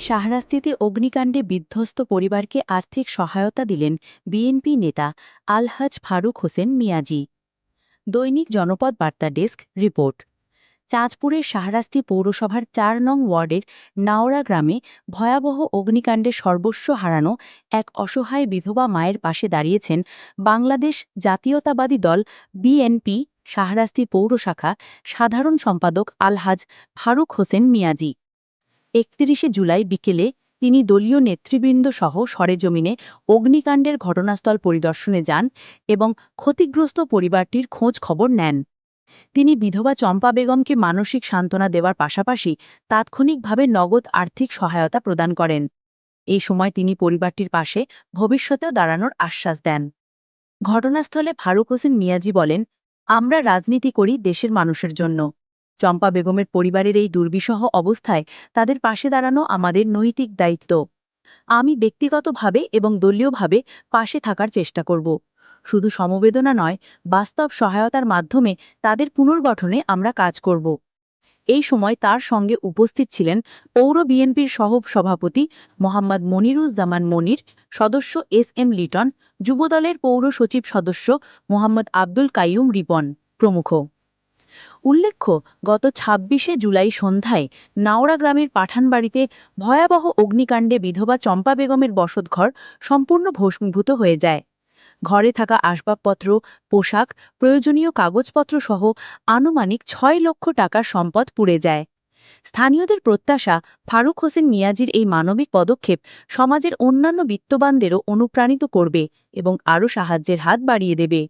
শাহরাস্তিতে অগ্নিকাণ্ডে বিধ্বস্ত পরিবারকে আর্থিক সহায়তা দিলেন বিএনপি নেতা আলহাজ ফারুক হোসেন মিয়াজি। দৈনিক জনপদ বার্তা ডেস্ক রিপোর্ট। চাঁদপুরের শাহরাস্তি পৌরসভার চার নং ওয়ার্ডের নাওড়া গ্রামে ভয়াবহ অগ্নিকাণ্ডে সর্বস্ব হারানো এক অসহায় বিধবা মায়ের পাশে দাঁড়িয়েছেন বাংলাদেশ জাতীয়তাবাদী দল বিএনপি শাহরাস্তি পৌর শাখা সাধারণ সম্পাদক আলহাজ ফারুক হোসেন মিয়াজি। একত্রিশে জুলাই বিকেলে তিনি দলীয় নেতৃবৃন্দ সহ সরেজমিনে অগ্নিকাণ্ডের ঘটনাস্থল পরিদর্শনে যান এবং ক্ষতিগ্রস্ত পরিবারটির খোঁজ খবর নেন। তিনি বিধবা চম্পা বেগমকে মানসিক সান্ত্বনা দেওয়ার পাশাপাশি তাৎক্ষণিকভাবে নগদ আর্থিক সহায়তা প্রদান করেন। এই সময় তিনি পরিবারটির পাশে ভবিষ্যতেও দাঁড়ানোর আশ্বাস দেন। ঘটনাস্থলে ফারুক হোসেন মিয়াজি বলেন, আমরা রাজনীতি করি দেশের মানুষের জন্য। চম্পা বেগমের পরিবারের এই দুর্বিষহ অবস্থায় তাদের পাশে দাঁড়ানো আমাদের নৈতিক দায়িত্ব। আমি ব্যক্তিগতভাবে এবং দলীয়ভাবে পাশে থাকার চেষ্টা করব। শুধু সমবেদনা নয়, বাস্তব সহায়তার মাধ্যমে তাদের পুনর্গঠনে আমরা কাজ করব। এই সময় তার সঙ্গে উপস্থিত ছিলেন পৌর বিএনপির সহ সভাপতি মোহাম্মদ মনিরুজ্জামান মনির, সদস্য এস এম লিটন, যুবদলের পৌর সচিব সদস্য মোহাম্মদ আব্দুল কাইয়ুম রিপন প্রমুখ। উল্লেখ্য, গত ছাব্বিশে জুলাই সন্ধ্যায় নাওড়া গ্রামের পাঠানবাড়িতে ভয়াবহ অগ্নিকাণ্ডে বিধবা চম্পা বেগমের বসতঘর সম্পূর্ণ ভস্মীভূত হয়ে যায়। ঘরে থাকা আসবাবপত্র, পোশাক, প্রয়োজনীয় কাগজপত্র সহ আনুমানিক ছয় লক্ষ টাকার সম্পদ পুড়ে যায়। স্থানীয়দের প্রত্যাশা, ফারুক হোসেন মিয়াজির এই মানবিক পদক্ষেপ সমাজের অন্যান্য বিত্তবানদেরও অনুপ্রাণিত করবে এবং আরও সাহায্যের হাত বাড়িয়ে দেবে।